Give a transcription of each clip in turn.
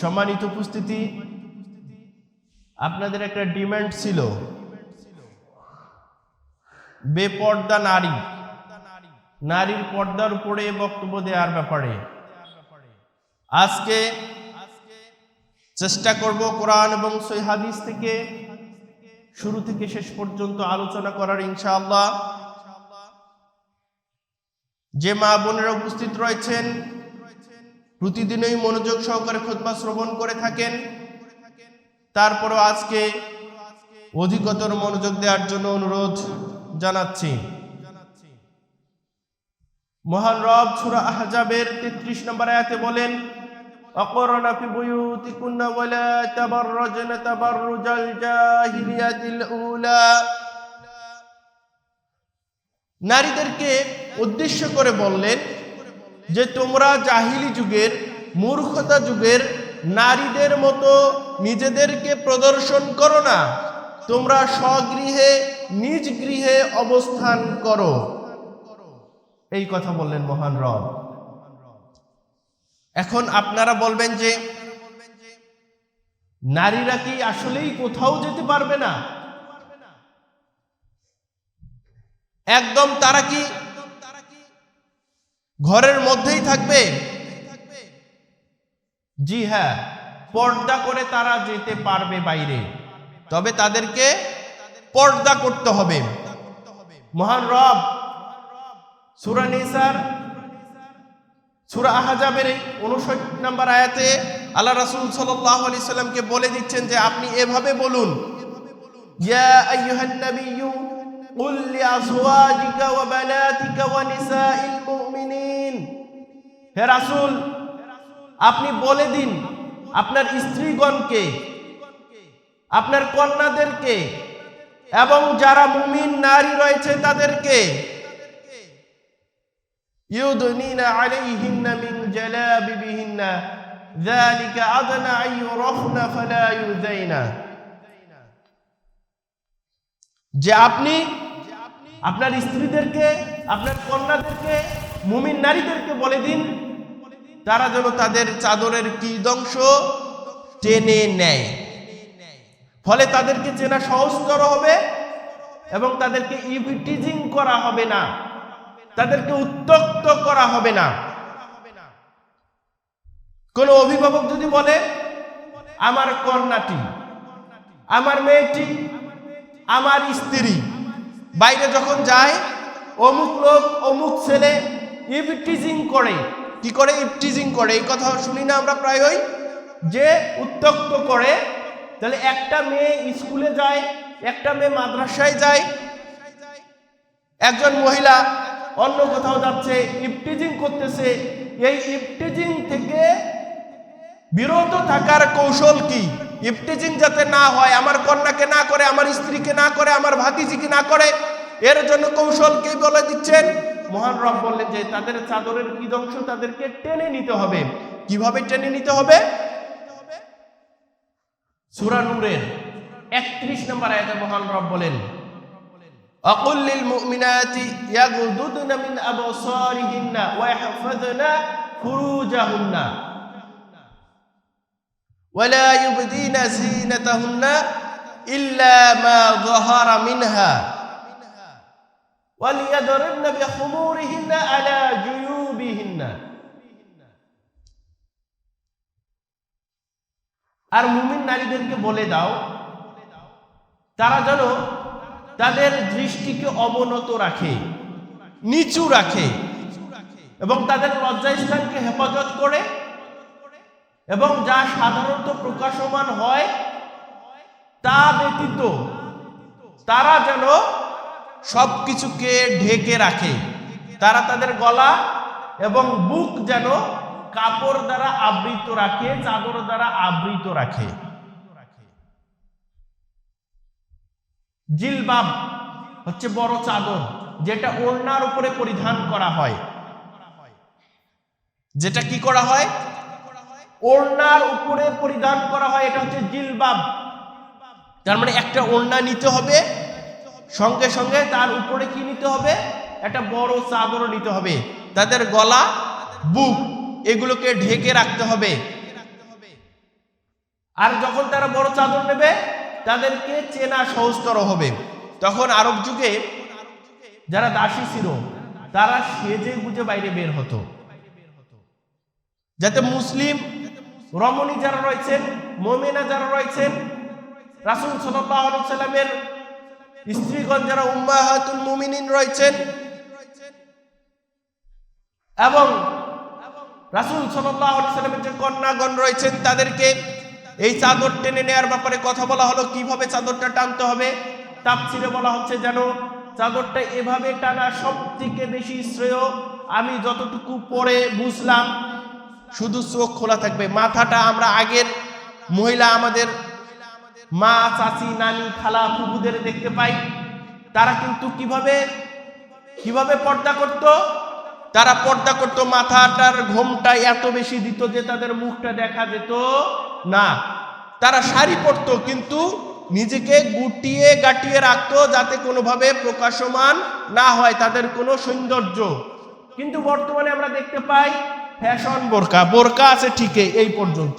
সম্মানিত উপস্থিতি, আপনাদের একটা ডিমান্ড ছিল। বেপর্দা নারী। নারীর পর্দার উপরে বক্তব্য দেওয়ার ব্যাপারে। আজকে চেষ্টা করব কোরআন এবং সই হাদিস থেকে শুরু থেকে শেষ পর্যন্ত আলোচনা করার, ইনশাআল্লাহ। যে মা বোনেরা উপস্থিত রয়েছেন প্রতিদিনই মনোযোগ সহকারে খোদবা শ্রবণ করে থাকেন। তারপরও আজকে অধিকতর মনোযোগ দেওয়ার জন্য অনুরোধ জানাচ্ছি। মহান রব সুরা আহজাবের তেত্রিশ নম্বর আয়াতে বলেন অকরনা ফি বুয়ুতিকুন্না ওয়ালা তাবাররাজনা তাবাররুজাল জাহিলিয়াতিল উলা। নারীদেরকে উদ্দেশ্য করে বললেন যে তোমরা জাহিলি যুগের, মূর্খতা যুগের নারীদের মতো নিজেদেরকে প্রদর্শন করো না। তোমরা স্বগৃহে, নিজ গৃহে অবস্থান করো। এই কথা বললেন মহান রব। এখন আপনারা বলবেন যে, নারীরা কি আসলেই কোথাও যেতে পারবে না? একদম তারা কি ঘরের মধ্যেই থাকবে? জি হ্যাঁ পর্দা করে তারা যেতে পারবে বাইরে। তবে তাদেরকে পর্দা করতে হবে। মহান রব, সুরা নিসার, সুরা আহাজাবের উনষট নম্বর আয়াতে আল্লাহ রাসূল সাল্লাল্লাহু আলাইহি সাল্লামকে বলে দিচ্ছেন যে আপনি এভাবে বলুন, ইয়া আইয়ুহান নাবিয়্যু কুল লিআজওয়াজিকা ওয়া বানাতিকা ওয়া নিসাইল মুমিনিন হে রাসূল আপনি বলে দিন আপনার স্ত্রীগণকে আপনার কন্যাদেরকে এবং যারা মুমিন নারী রয়েছে তাদেরকে يدنين عليهن من جلابيبهن ذلك أدنى أن يرفن فلا يؤذين যে আপনি আপনার স্ত্রীদেরকে, আপনার কন্যাদেরকে, মুমিন নারীদেরকে বলে দিন, তারা যেন তাদের চাদরের কি দংশ টেনে নেয়। ফলে তাদেরকে চেনা সহজতর হবে এবং তাদেরকে ইভিটিজিং করা হবে না। তাদেরকে উত্তক্ত করা হবে না। কোন অভিভাবক যদি বলে, আমার কন্যাটি, আমার মেয়েটি, আমার স্ত্রী বাইরে যখন যায়, অমুক লোক, অমুক ছেলে ইভটিজিং করে। কি করে? ইভটিজিং করে। এই কথা শুনি না আমরা প্রায়ই। যে উত্তক্ত করে, তাহলে একটা মেয়ে স্কুলে যায়, একটা মেয়ে মাদ্রাসায় যায়। একজন মহিলা অন্য কোথাও যাচ্ছে ইফটিজিং করতেছে। এই ইফটিজিং থেকে বিরত থাকার কৌশল কি? ইফটিজিং যাতে না হয় আমার কন্যাকে না করে আমার স্ত্রীকে না করে আমার ভাতিজিকে না করে এর জন্য কৌশল কে বলে দিচ্ছেন মহান রব বললেন যে তাদের চাদরের কি অংশ তাদেরকে টেনে নিতে হবে কিভাবে টেনে নিতে হবে সূরা নূরের 31 নম্বর আয়াতে মহান রব বলেন أقل للمؤمنات يغضضن من أبصارهن ويحفظن فروجهن ولا يبدين زينتهن إلا ما ظهر منها وليضربن بخمورهن على جيوبهن আর মুমিন নারীদেরকে বলে দাও তারা যেন তাদের দৃষ্টিকে অবনত রাখে নিচু রাখে এবং তাদের লজ্জাস্থানকে হেফাজত করে এবং যা সাধারণত প্রকাশমান হয় তা ব্যতীত তারা যেন সব কিছুকে ঢেকে রাখে। তারা তাদের গলা এবং বুক যেন কাপড় দ্বারা আবৃত রাখে, চাদর দ্বারা আবৃত রাখে। জিলবাব হচ্ছে বড় চাদর, যেটা ওড়নার উপরে পরিধান করা হয়। যেটা কি করা হয়? ওড়নার উপরে পরিধান করা হয়, এটা হচ্ছে জিলবাব। তার মানে একটা ওড়না নিতে হবে, সঙ্গে সঙ্গে তার উপরে কি নিতে হবে? একটা বড় চাদর নিতে হবে। তাদের গলা, বুক, এগুলোকে ঢেকে রাখতে হবে। আর যখন তারা বড় চাদর নেবে, তাদেরকে চেনা সহজতর হবে। তখন আরব যুগে যারা দাসী ছিল, তারা সেজে গুজে বাইরে বের হতো। যাতে মুসলিম রমণী যারা রয়েছেন, মোমেনা যারা রয়েছেন, রাসুল সাল্লামের স্ত্রীগণ যারা উম্মাহাতুল মুমিনিন রয়েছেন, এবং রাসুল সাল্লামের যে কন্যাগণ রয়েছেন, তাদেরকে এই চাদর টেনে নেওয়ার ব্যাপারে কথা বলা হলো। কীভাবে চাদরটা টানতে হবে? তাপসিরে বলা হচ্ছে যেন চাদরটা এভাবে টানা সব থেকে বেশি শ্রেয়। আমি যতটুকু পরে বুঝলাম শুধু চোখ খোলা থাকবে। মাথাটা আমরা আগের মহিলা আমাদের মা, চাচি, নানি, খালা ফুপুদের দেখতে পাই। তারা কিন্তু কীভাবে কীভাবে পর্দা করত? তারা পর্দা করত, মাথাটার ঘোমটা এত বেশি দিত যে তাদের মুখটা দেখা যেত না। তারা শাড়ি পরতো, কিন্তু নিজেকে গুটিয়ে গাটিয়ে রাখতো যাতে কোনোভাবে প্রকাশমান না হয়, তাদের কোনো সৌন্দর্য। কিন্তু বর্তমানে আমরা দেখতে পাই ফ্যাশন বোরকা বোরকা আছে ঠিকই এই পর্যন্ত।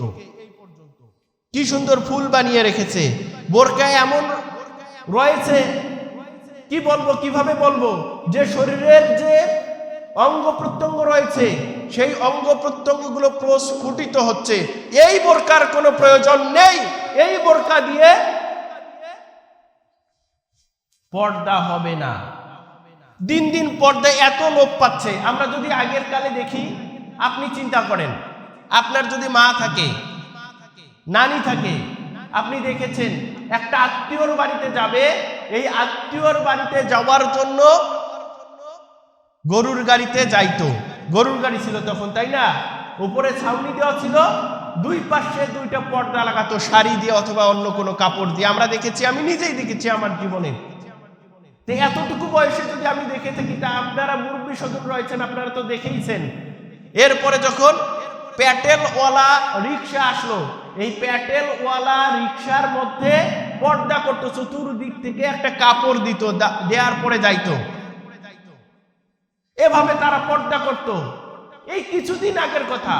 কি সুন্দর ফুল বানিয়ে রেখেছে। বোরকায় এমন রয়েছে, কি বলব, কীভাবে বলব? যে শরীরের যে অঙ্গ প্রত্যঙ্গ রয়েছে, সেই অঙ্গ প্রত্যঙ্গগুলো প্রস্ফুটিত হচ্ছে। এই বোরকার কোনো প্রয়োজন নেই। এই বোরকা দিয়ে পর্দা হবে না। দিন দিন পর্দা এত লোপ পাচ্ছে। আমরা যদি আগের কালে দেখি আপনি চিন্তা করেন। আপনার যদি মা থাকে, নানি থাকে, আপনি দেখেছেন একটা আত্মীয়র বাড়িতে যাবে, এই আত্মীয়র বাড়িতে যাওয়ার জন্য গরুর গাড়িতে যাইতো। গরুর গাড়ি ছিল তখন, তাই না? উপরে ছাউনি দেওয়া ছিল, দুই পাশে দুইটা পর্দা লাগাতো, শাড়ি দিয়ে অথবা অন্য কোনো কাপড় দিয়ে। আমরা দেখেছি, আমি নিজেই দেখেছি আমার জীবনে। এতটুকু বয়সে যদি আমি দেখে থাকি, তা আপনারা মুরব্বী স্বজন রয়েছেন, আপনারা তো দেখেইছেন। এরপরে যখন প্যাটেলওয়ালা রিক্সা আসলো, এই প্যাটেলওয়ালা রিক্সার মধ্যে পর্দা করতো, চতুর্দিক থেকে একটা কাপড় দিত দেওয়ার পরে যাইতো। এভাবে তারা পর্দা করত। এই কিছুদিন আগের কথা।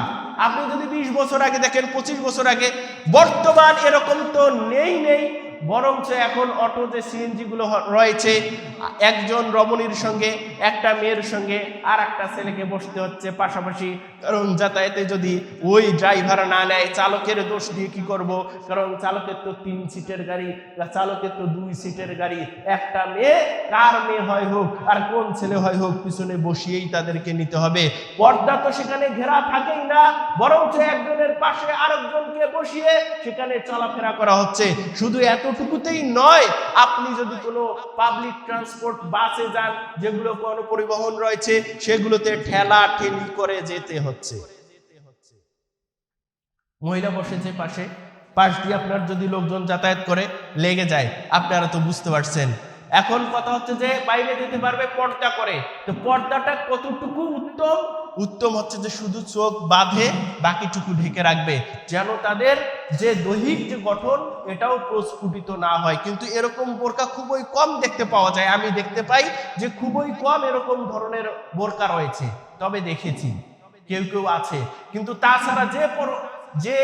আপনি যদি বিশ বছর আগে দেখেন, পঁচিশ বছর আগে, বর্তমান এরকম তো নেই নেই। বরঞ্চ এখন অটো যে সিএনজি গুলো রয়েছে, একজন রমণীর সঙ্গে, একটা মেয়ের সঙ্গে আর একটা ছেলেকে বসতে হচ্ছে পাশাপাশি। কারণ যাতায়াতে যদি ওই ড্রাইভার না নেয়, চালকের দোষ দিয়ে কি করব? কারণ চালকের তো তিন সিটের গাড়ি চালকের তো দুই সিটের গাড়ি। একটা মেয়ে, কার মেয়ে হয় হোক, আর কোন ছেলে হয় হোক, পিছনে বসিয়েই তাদেরকে নিতে হবে। পর্দা তো সেখানে ঘেরা থাকেই না, বরঞ্চ একজনের পাশে আরেকজনকে বসিয়ে সেখানে চলাফেরা করা হচ্ছে। শুধু এতটুকুতেই নয়, আপনি যদি কোনো পাবলিক ট্রান্সপোর্ট বাসে যান, যেগুলো কোনো পরিবহন রয়েছে, সেগুলোতে ঠেলা ঠেলি করে যেতে হচ্ছে। মহিলা বসেছে পাশে, পাশ দিয়ে আপনার যদি লোকজন যাতায়াত করে, লেগে যায়, আপনারা তো বুঝতে পারছেন। এখন কথা হচ্ছে যে বাইরে যেতে পারবে পর্দা করে। তো পর্দাটা কতটুকু উত্তম উত্তম হচ্ছে যে শুধু চোখ বাঁধে, বাকিটুকু ঢেকে রাখবে। যেন তাদের যে দৈহিক যে গঠন, এটাও প্রস্ফুটিত না হয়। কিন্তু এরকম বোরকা খুবই কম দেখতে পাওয়া যায়। আমি দেখতে পাই যে খুবই কম এরকম ধরনের বোরকা রয়েছে। তবে দেখেছি, কেউ কেউ আছে। কিন্তু তাছাড়া যে যে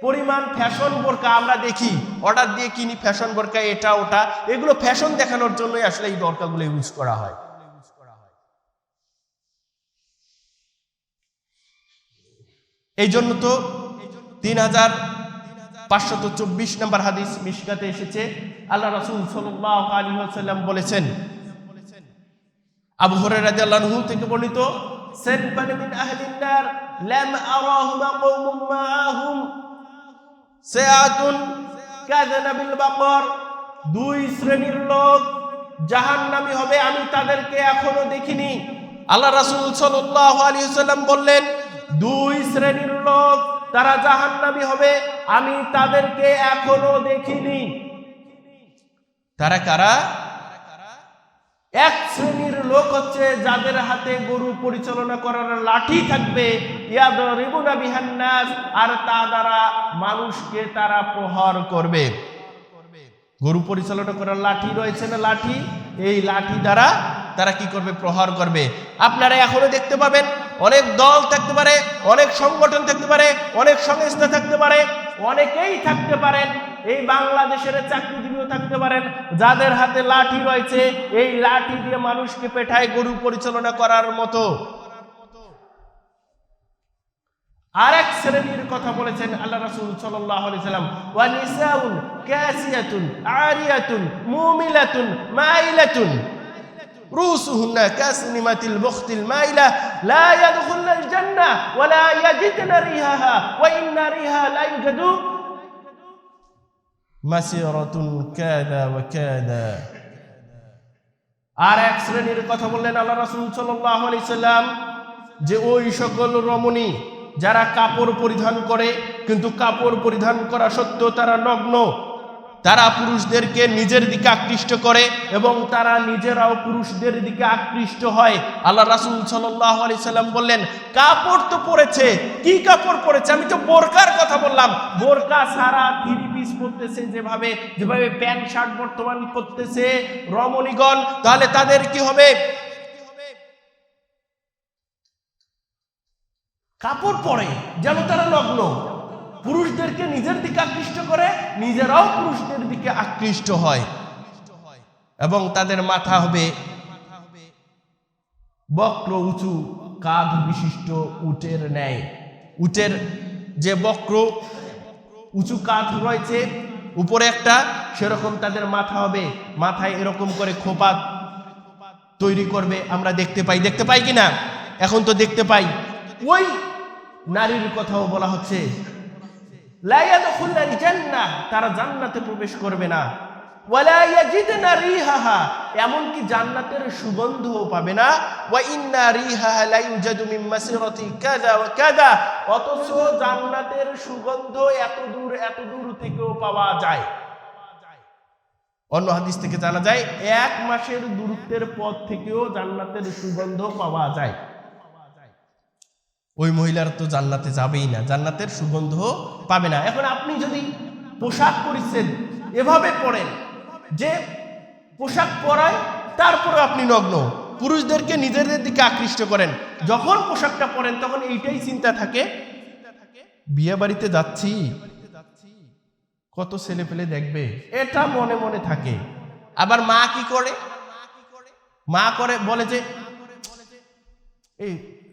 পরিমাণ ফ্যাশন বোরকা আমরা দেখি অর্ডার দিয়ে কিনি ফ্যাশন বোরকা, এটা, ওটা, এগুলো ফ্যাশন দেখানোর জন্যই আসলে এই বোরকাগুলো ইউজ করা হয়। এই জন্য তো তিন হাজার পাঁচশত চব্বিশ নম্বর হাদিস মিশকাতে এসেছে। আল্লাহ রসুল আলী সাল্লাম বলেছেন, আবু রাদিয়াল্লাহু থেকে বর্ণিত দুই শ্রেণির লোক হবে, আমি তাদেরকে এখনও দেখিনি। আল্লাহ রাসূল আলাইহি সাল্লাম বললেন দুই শ্রেণির লোক তারা জাহান্নামী হবে। আমি তাদেরকে এখনও দেখিনি। তারা কারা? এক শ্রেণির লোক হচ্ছে যাদের হাতে গরু পরিচালনা করার লাঠি থাকবে। আর তা দ্বারা মানুষকে তারা প্রহার করবে। গরু পরিচালনা করার লাঠি রয়েছে না লাঠি? এই লাঠি দ্বারা তারা কি করবে? প্রহার করবে। আপনারা এখনও দেখতে পাবেন অনেক দল থাকতে পারে, অনেক সংগঠন থাকতে পারে, অনেক সংস্থা থাকতে পারে, অনেকেই থাকতে পারেন, এই বাংলাদেশের চাকরিজীবীও থাকতে পারেন, যাদের হাতে লাঠি রয়েছে, এই লাঠি দিয়ে মানুষকে পেঠায় গরু পরিচালনা করার মতো। আর এক শ্রেণির কথা বলেছেন আল্লাহ রাসূল সাল্লাম, ওয়া নিসাউন কাসিয়াতুন আরিয়াতুন, মুমিলাতুন, মাইলাতুন। رؤوسهن كاسنمة البخت المائلة لا يدخلن الجنة ولا يجدن ريحها وإن ريحها لا يوجد مسيرة كذا وكذا আর এক শ্রেণীর কথা বললেন আল্লাহ রাসূল সাল্লাল্লাহু আলাইহি সাল্লাম যে ওই সকল রমণী যারা কাপড় পরিধান করে কিন্তু কাপড় পরিধান করা সত্ত্বেও তারা নগ্ন তারা পুরুষদেরকে নিজের দিকে আকৃষ্ট করে এবং তারা নিজেরাও পুরুষদের দিকে আকৃষ্ট হয়। আল্লাহ রাসুল সাল্লাম বললেন, কাপড় তো পরেছে। কি কাপড় পরেছে? আমি তো বোরকার কথা বললাম। বোরকা সারা থ্রি পিস পরতেছে যেভাবে যেভাবে প্যান্ট, শার্ট বর্তমান পরতেছে রমণীগণ। তাহলে তাদের কি হবে? কাপড় পরে, যেন তারা নগ্ন। পুরুষদেরকে নিজের দিকে আকৃষ্ট করে, নিজেরাও পুরুষদের দিকে আকৃষ্ট হয়। এবং তাদের মাথা হবে বক্র উঁচু, কাঁধ বিশিষ্ট, উটের ন্যায়। উটের যে বক্র, উঁচু কাঁধ রয়েছে, উপরে একটা, সেরকম তাদের মাথা হবে। মাথায় এরকম করে খোপা তৈরি করবে, আমরা দেখতে পাই। দেখতে পাই কিনা? এখন তো দেখতে পাই। ওই নারীর কথাও বলা হচ্ছে। তারা জান্নাতে প্রবেশ করবে না। এমনকি জান্নাতের সুগন্ধও পাবে না। অথচ জান্নাতের সুগন্ধ এত দূর এত দূর থেকেও পাওয়া যায়। অন্য হাদিস থেকে জানা যায়, এক মাসের দূরত্বের পথ থেকেও জান্নাতের সুগন্ধ পাওয়া যায়। ওই মহিলার তো জান্নাতে যাবেই না, জান্নাতের সুগন্ধ পাবে না। এখন আপনি যদি পোশাক পরিচ্ছেদ এভাবে পরেন, যে পোশাক পরায় তারপরে আপনি নগ্ন। পুরুষদেরকে নিজেদের দিকে আকৃষ্ট করেন। যখন পোশাকটা পরেন, তখন এইটাই চিন্তা থাকে, বিয়ে বাড়িতে যাচ্ছি, কত ছেলে পেলে দেখবে? এটা মনে মনে থাকে। আবার মা কি করে? মা করে বলে যে, এই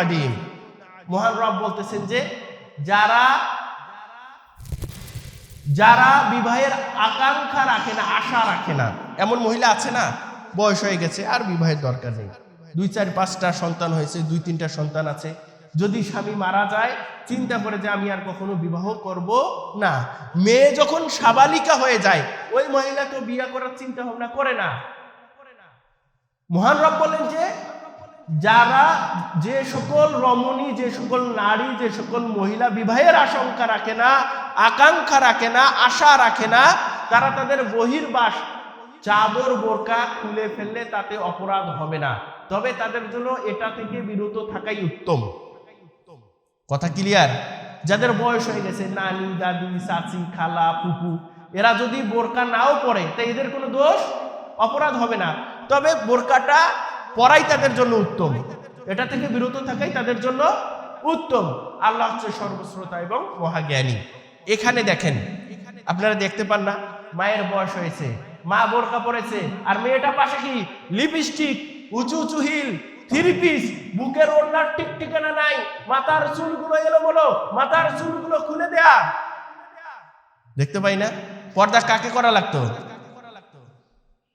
আলিম। মহান রব বলতেছেন যে, যারা যারা বিবাহের আকাঙ্ক্ষা রাখে না, আশা রাখে না, এমন মহিলা আছে না, বয়স হয়ে গেছে, আর বিবাহের দরকার নেই। দুই, চার, পাঁচটা সন্তান হয়েছে, দুই, তিনটা সন্তান আছে। যদি স্বামী মারা যায়, চিন্তা করে যে আমি আর কখনো বিবাহ করব না। মেয়ে যখন সাবালিকা হয়ে যায়, ওই মহিলা তো বিয়ে করার চিন্তা ভাবনা করে না। মহান রব বলেন যে, যারা যে সকল রমণী, যে সকল নারী, যে সকল মহিলা বিবাহের আশঙ্কা রাখে না, আকাঙ্ক্ষা রাখে না, আশা রাখে না, তারা তাদের বহির্বাস, চাদর, বোরকা খুলে ফেললে তাতে অপরাধ হবে না। তবে তাদের জন্য এটা থেকে বিরত থাকাই উত্তম। কথা ক্লিয়ার যাদের বয়স হয়ে গেছে, নানি, দাদি, চাচি, খালা ফুপু এরা যদি বোরকা নাও পরে তাই এদের কোনো দোষ? অপরাধ হবে না। তবে বোরকাটা পরাই তাদের জন্য উত্তম। এটা থেকে বিরত থাকাই তাদের জন্য উত্তম। আল্লাহ হচ্ছে সর্বশ্রোতা এবং মহাজ্ঞানী। এখানে দেখেন, আপনারা দেখতে পান না, মায়ের বয়স হয়েছে, মা বোরকা পরেছে, আর মেয়েটা পাশে কি? লিপস্টিক, উঁচু উঁচু হিল, থ্রি পিস, বুকের ওড়নার ঠিক ঠিকানা নাই, মাথার চুলগুলো এলো বলো মাথার চুলগুলো খুলে দেয়া। দেখতে পাই না? পর্দা কাকে করা লাগতো?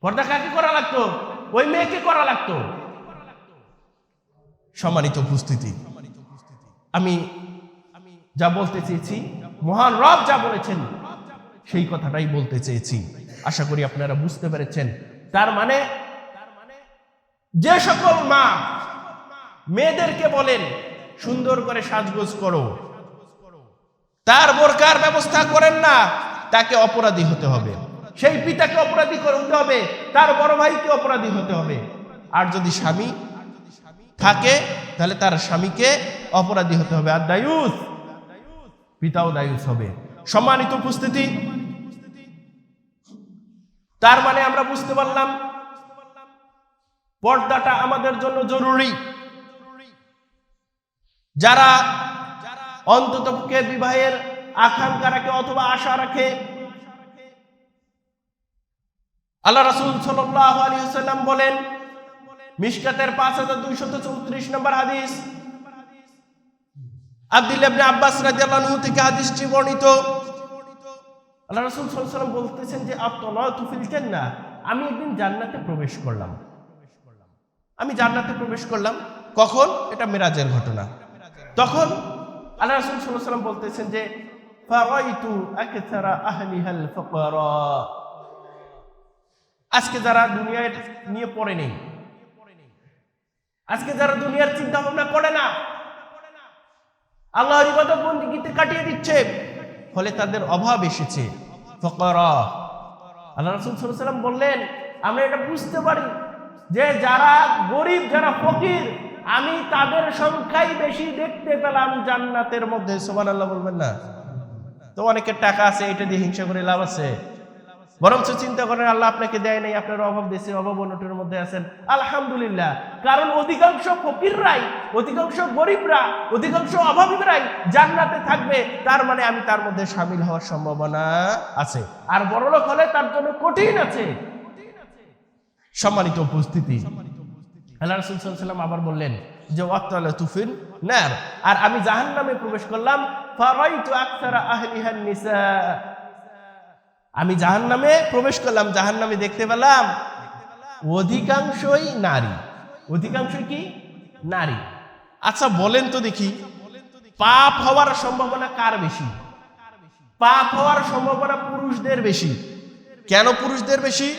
পর্দা কাকে করা লাগতো? ওই মেয়েকে করা লাগতো। সম্মানিত উপস্থিতি, আমি যা বলতে চেয়েছি, মহান রব যা বলেছেন, সেই কথাটাই বলতে চেয়েছি। আশা করি আপনারা বুঝতে পেরেছেন। তার মানে যে সকল মা মেয়েদেরকে বলেন, সুন্দর করে সাজগোজ করো। তার বোরকার ব্যবস্থা করেন না, তাকে অপরাধী হতে হবে। সেই পিতাকে অপরাধী হতে হবে, তার বড় ভাইকে অপরাধী হতে হবে। আর যদি স্বামী থাকে, তাহলে তার স্বামীকে অপরাধী হতে হবে। আর দায়ুস, পিতাও দায়ুস হবে। সম্মানিত উপস্থিতি, তার মানে আমরা বুঝতে পারলাম, পর্দাটা আমাদের জন্য জরুরি। যারা অন্ততপক্ষে বিবাহের আকাঙ্ক্ষা রাখে অথবা আশা রাখে আল্লাহ রাসুল সাল্লাল্লাহু আলাইহি ওয়াসাল্লাম বলেন, মিশকাতের পাঁচ হাজার দুইশত চৌত্রিশ নম্বর হাদিস। ইবনে আব্বাস রাদিয়াল্লাহু থেকে হাদিসটি বর্ণিত। আল্লাহ রাসূল বলতেছেন যে আমি একদিন জান্নাতে প্রবেশ করলাম। আমি জান্নাতে প্রবেশ করলাম। কখন? এটা মেরাজের ঘটনা। তখন আল্লাহ রাসূল সাল্লাল্লাহু বলতেছেন যে, ফারাইতু আহলিহাল ফাকারা আজকে যারা দুনিয়ায় নিয়ে পড়ে নেই, আজকে যারা দুনিয়ার চিন্তা ভাবনা করে না, আল্লাহর ইবাদত বন্দিগিতে কাটিয়ে দিচ্ছে, ফলে তাদের অভাব এসেছে। ফকরা। আল্লাহ রাসূল সাল্লাল্লাহু আলাইহি বললেন, আমরা এটা বুঝতে পারি যে যারা গরিব, যারা ফকির, আমি তাদের সংখ্যাই বেশি দেখতে পেলাম জান্নাতের মধ্যে। সুবহানাল্লাহ বলবেন না। তো অনেকের টাকা আছে, এটা দিয়ে হিংসা করে লাভ আছে। বরঞ্চ চিন্তা করেন, আল্লাহ আপনাকে দেয় নাই, আপনার অভাব দেশে, অভাব অনটের মধ্যে আছেন। আলহামদুলিল্লাহ। কারণ অধিকাংশ ফকিররাই, অধিকাংশ গরিবরা, অধিকাংশ অভাবীরাই জান্নাতে থাকবে, তার মানে আমি তার মধ্যে সামিল হওয়ার সম্ভাবনা আছে। আর বড়লোক হলে তার জন্য কঠিন আছে। সম্মানিত উপস্থিতি। আল্লাহ রসুল সাল্লাম আবার বললেন যে, ওয়াক্তালা তুফিন নার। আর আমি জাহান্নামে প্রবেশ করলাম, ফারাইতু আকসারা আহলিহান নিসা। আমি জাহান নামে প্রবেশ করলাম জাহান নামে দেখতে পেলাম অধিকাংশই নারী। অধিকাংশই কি? নারী। আচ্ছা বলেন তো দেখি, পাপ হওয়ার সম্ভাবনা কার বেশি? পাপ হওয়ার সম্ভাবনা পুরুষদের বেশি। কেন পুরুষদের বেশি?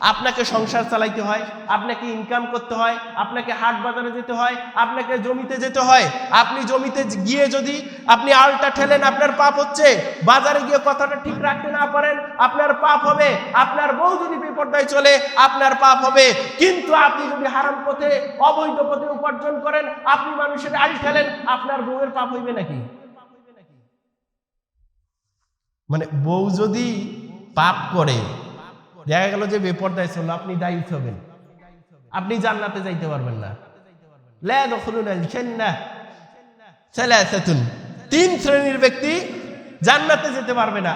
আপনাকে সংসার চালাইতে হয়, আপনাকে ইনকাম করতে হয়, আপনাকে হাট বাজারে যেতে হয়, আপনাকে জমিতে যেতে হয়। আপনি জমিতে গিয়ে যদি আপনি আলটা ঠেলেন, আপনার পাপ হচ্ছে, বাজারে গিয়ে কথাটা ঠিক রাখতে না পারেন, আপনার পাপ হবে, আপনার বউ যদি বিপর্যয় চলে, আপনার পাপ হবে। কিন্তু আপনি যদি হারাম পথে, অবৈধ পথে উপার্জন করেন, আপনি মানুষের আল ঠেলেন, আপনার বউয়ের পাপ হইবে নাকি? মানে বউ যদি পাপ করে দেখা গেল যে বেপর্দায় চলল, আপনি দায়ী হবেন। আপনি জান্নাতে যাইতে পারবেন না। তিন শ্রেণির ব্যক্তি জান্নাতে যেতে পারবে না।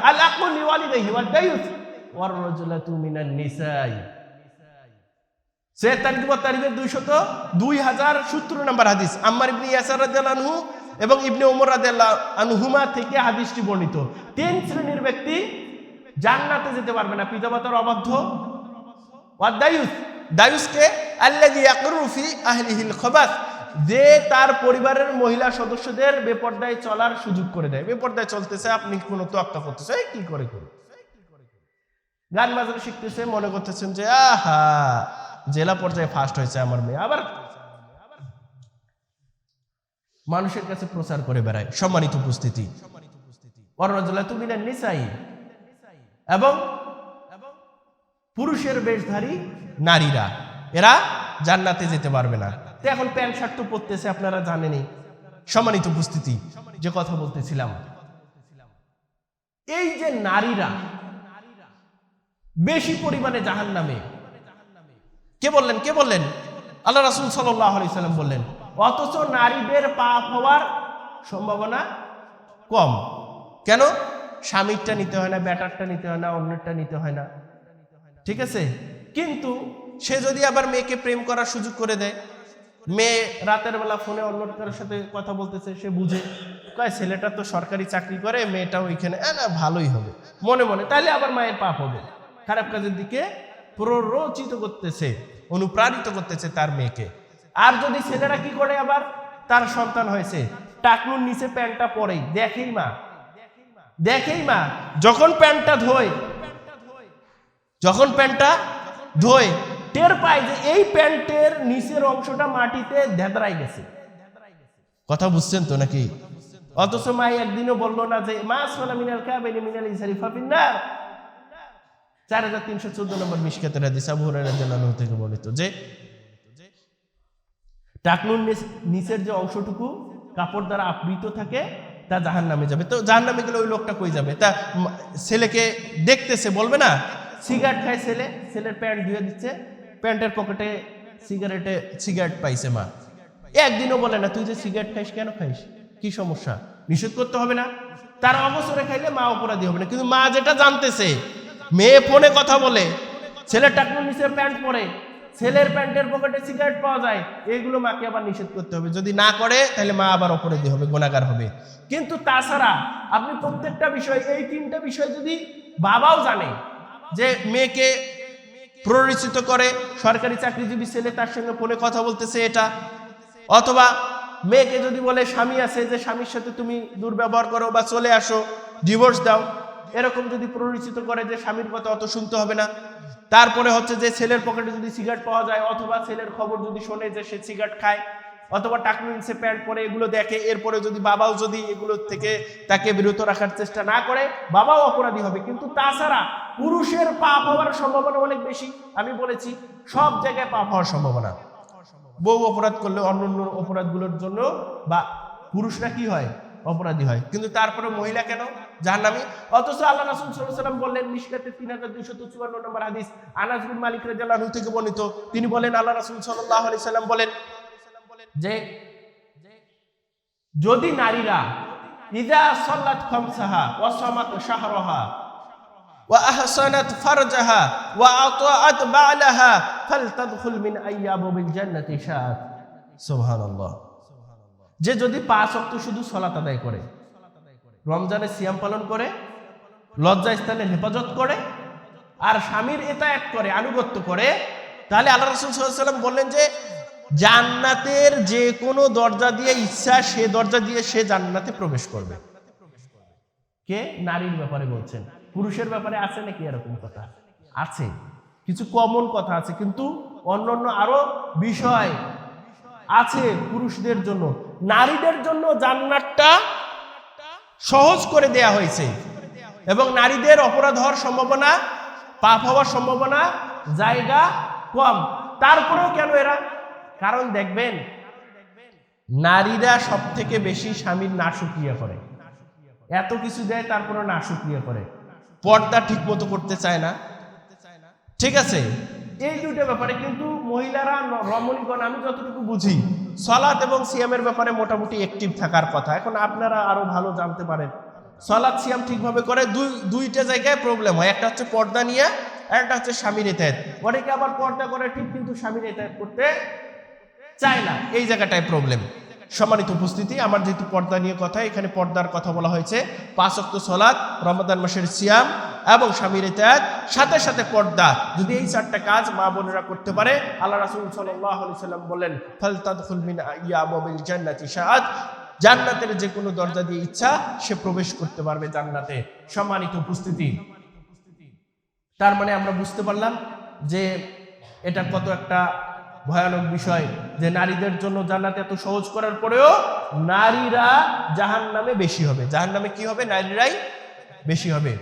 দুই হাজার হাদিস। আনহু এবং ইবনে আনহুমা থেকে হাদিসটি বর্ণিত। তিন শ্রেণির ব্যক্তি জান্নাতে যেতে পারবে না। পিতামাতার অবাধ্য। ওয়াদ দায়ুস দায়ুসকে আল্লাযী ইয়াকরু ফি আহলিহিল খবাস। যে তার পরিবারের মহিলা সদস্যদের বেপর্দায় চলার সুযোগ করে দেয়। বেপর্দায় চলতেছে, আপনি কোনো করতেছে কি করে গান বাজানো শিখতেছে, মনে করতেছেন যে, আহা, জেলা পর্যায়ে ফার্স্ট হয়েছে আমার মেয়ে। আবার মানুষের কাছে প্রচার করে বেড়ায়। সম্মানিত উপস্থিতি। তুমি না নিসাই? এবং পুরুষের বেশধারী নারীরা। এরা জান্নাতে যেতে পারবে না। তো এখন প্যান্ট শার্ট তো পরতেছে, আপনারা জানেনই। সম্মানিত উপস্থিতি, যে কথা বলতেছিলাম। এই যে নারীরা বেশি পরিমাণে জাহান নামে কে বললেন কে বললেন? আল্লাহ রাসুল সাল্লাম বললেন, অথচ নারীদের পাপ হওয়ার সম্ভাবনা কম। কেন? স্বামীরটা নিতে হয় না ব্যাটারটা নিতে হয় না অন্যটা নিতে হয় না। ঠিক আছে? কিন্তু সে যদি আবার মেয়েকে প্রেম করার সুযোগ করে দেয় মেয়ে রাতের বেলা ফোনে অন্য সাথে কথা বলতেছে সে বুঝে কয় ছেলেটা তো সরকারি চাকরি করে মেয়েটা ওইখানে "আ, না ভালোই হবে। মনে মনে তাহলে আবার মায়ের পাপ হবে। খারাপ কাজের দিকে প্ররোচিত করতেছে অনুপ্রাণিত করতেছে তার মেয়েকে। আর যদি ছেলেরা কি করে আবার? তার সন্তান হয়েছে। টাকনুর নিচে প্যান্টটা পরেই দেখেই মা দেখেই মা, যখন প্যান্টটা ধোয়, যখন প্যান্টটা ধোয়, টের পায় যে এই প্যান্টের নিচের অংশটা মাটিতে ধেদরাই গেছে। কথা বুঝছেন তো নাকি? অথচ মা একদিনও বলল না যে, মা সোনা মিনাল কাবেনি মিনাল ইসারি ফাফিন্নার। চার হাজার তিনশো চোদ্দ নম্বর মিসকাতের হাদিস আবু হুরায়রা থেকে বর্ণিত যে, টাকনুর নিচ- নিচের যে অংশটুকু কাপড় দ্বারা আবৃত থাকে তা জাহান নামে যাবে। তো জাহান নামে গেলে ওই লোকটা কই যাবে? তা ছেলেকে দেখতেছে, বলবে না? সিগারেট খায় ছেলে, ছেলের প্যান্ট ধুয়ে দিচ্ছে, প্যান্টের পকেটে সিগারেটে সিগারেট পাইছে মা। একদিনও বলে না, তুই যে সিগারেট খাইস কেন খাইস? কি সমস্যা? নিষেধ করতে হবে না? তার অবসরে খাইলে মা অপরাধী হবে না। কিন্তু মা যেটা জানতেছে, মেয়ে ফোনে কথা বলে, ছেলের টাকনুর নিচে প্যান্ট পরে ছেলের প্যান্টের পকেটে সিগারেট পাওয়া যায়, এগুলো মাকে আবার নিষেধ করতে হবে। যদি না করে, তাহলে মা আবার অপরাধী হবে, গুণাগার হবে। কিন্তু তাছাড়া আপনি প্রত্যেকটা বিষয়, এই তিনটা বিষয় যদি বাবাও জানে যে মেয়েকে প্ররোচিত করে, সরকারি চাকরিজীবী ছেলে তার সঙ্গে ফোনে কথা বলতেছে এটা, অথবা মেয়েকে যদি বলে, স্বামী আছে, যে স্বামীর সাথে তুমি দুর্ব্যবহার করো বা চলে আসো ডিভোর্স দাও এরকম যদি প্ররোচিত করে যে স্বামীর কথা অত শুনতে হবে না, তারপরে হচ্ছে যে ছেলের পকেটে যদি সিগারেট পাওয়া যায়, অথবা ছেলের খবর যদি শোনে যে সে সিগারেট খায়, অথবা টাকনু নিচে প্যান্ট পরে এগুলো দেখে, এরপরে যদি বাবাও যদি এগুলো থেকে তাকে বিরত রাখার চেষ্টা না করে, বাবাও অপরাধী হবে। কিন্তু তাছাড়া পুরুষের পাপ হওয়ার সম্ভাবনা অনেক বেশি। আমি বলেছি, সব জায়গায় পাপ হওয়ার সম্ভাবনা। বউ অপরাধ করলে অন্য অন্য অপরাধগুলোর জন্য বা পুরুষরা কি হয়? অপরাধী হয়। কিন্তু তারপরে মহিলা কেন? জাহান্নামী অথচ আল্লাহ রাসুল সাল্লাম বললেন মিশকাতে তিন হাজার দুইশত চুয়ান্ন নম্বর হাদিস আনাস বিন মালিক রাদিয়াল্লাহু থেকে বর্ণিত তিনি বলেন আল্লাহ রাসুল সাল্লাল্লাহু আলাইহি সাল্লাম বলেন যে যদি নারীরা ইজা সাল্লাত খামসাহা ওয়া সামাত শাহরাহা وأحسنت فرجها وأطاعت بعلها فلتدخل من أي أبواب الجنة شاءت سبحان الله যে যদি পাঁচ অক্ট শুধু সলাত আদায় করে রমজানে সিয়াম পালন করে, লজ্জা স্থানে হেফাজত করে, আর স্বামীর এতায়াত করে, আনুগত্য করে, তাহলে আল্লাহ রসুল সাল্লাম বললেন যে, জান্নাতের যে কোনো দরজা দিয়ে ইচ্ছা, সে দরজা দিয়ে সে জান্নাতে প্রবেশ করবে। কে? নারীর ব্যাপারে বলছেন। পুরুষের ব্যাপারে আছে নাকি এরকম কথা? আছে। কিছু কমন কথা আছে, কিন্তু অন্যান্য আরও বিষয় আছে পুরুষদের জন্য। নারীদের জন্য জান্নাতটা সহজ করে দেয়া হয়েছে। এবং নারীদের অপরাধ হওয়ার সম্ভাবনা, পাপ হওয়ার সম্ভাবনা জায়গা কম। তারপরেও কেন এরা? কারণ দেখবেন, নারীরা সব থেকে বেশি স্বামীর নাশুক্রিয়া করে। এত কিছু দেয় তারপরে নাশুক্রিয়া করে। পর্দা ঠিক মতো করতে চায় না। ঠিক আছে? এই দুটো ব্যাপারে কিন্তু মহিলারা, রমণীগণ, আমি যতটুকু বুঝি সলাৎ এবং সিয়ামের ব্যাপারে মোটামুটি অ্যাক্টিভ থাকার কথা। এখন আপনারা আরও ভালো জানতে পারেন। সলাৎ সিয়াম ঠিকভাবে করে দুই, দুইটা জায়গায় প্রবলেম হয়। একটা হচ্ছে পর্দা নিয়ে একটা হচ্ছে স্বামীর এতায়ত। অনেকে আবার পর্দা করে ঠিক কিন্তু স্বামীর এতায়ত করতে চায় না। এই জায়গাটায় প্রবলেম সম্মানিত উপস্থিতি, আমার যেহেতু পর্দা নিয়ে কথা, এখানে পর্দার কথা বলা হয়েছে। পাঁচ অক্ত সলাৎ রমাদান মাসের সিয়াম এবং স্বামীর ইতায়াত সাথে সাথে পর্দা। যদি এই চারটা কাজ মা বোনেরা করতে পারে, আল্লাহ রাসুল সাল্লাম বলেন শাআত। জান্নাতের যে কোনো দরজা দিয়ে ইচ্ছা, সে প্রবেশ করতে পারবে জান্নাতে। সম্মানিত উপস্থিতি। তার মানে আমরা বুঝতে পারলাম যে এটা কত একটা ভয়ানক বিষয় যে নারীদের জন্য জান্নাত এত সহজ করার পরেও নারীরা জাহান নামে বেশি হবে। জাহান নামে কি হবে? নারীরাই বেশি হবে।